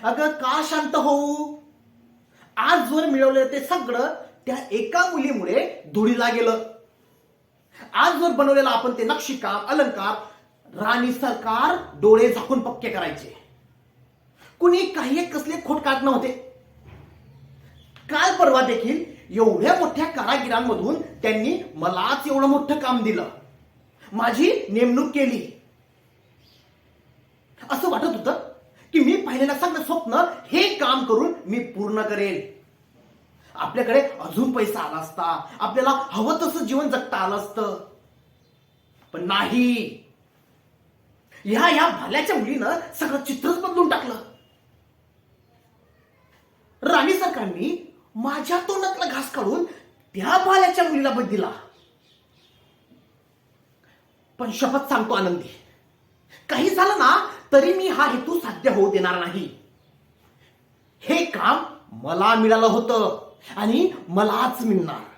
अगं का शांत होऊ? आज जर मिळवलं ते सगळं त्या एका मुलीमुळे धुळीला गेलं. आज जर बनवलेला आपण ते नक्षीकाम अलंकार राणी सरकार डोळे झाकून पक्के करायचे. कुणी काही कसले खोट काढ नव्हते. काल परवा देखील एवढ्या मोठ्या कारागिरांमधून त्यांनी मलाच एवढं मोठं काम दिलं. माझी नेमणूक केली. असं वाटत होतं पाहिलेलं सगळं स्वप्न हे काम करून मी पूर्ण करेन आपल्याकडे अजून पैसा आला असता. आपल्याला हवं तसं जीवन जगता आलं असतं. पण नाही. ह्या या भाल्याच्या मुलीनं सगळं चित्रच बदलून टाकलं. राणी सरकारनी माझ्या तोंडातला घास काढून त्या भाल्याच्या मुलीला बदला दिला. पण शपथ सांगतो आनंदी. काही झालं ना तरी मी हा हेतू साध्य होऊ देणार नाही. हे काम मला मिळालं होतं आणि मलाच मिळणार.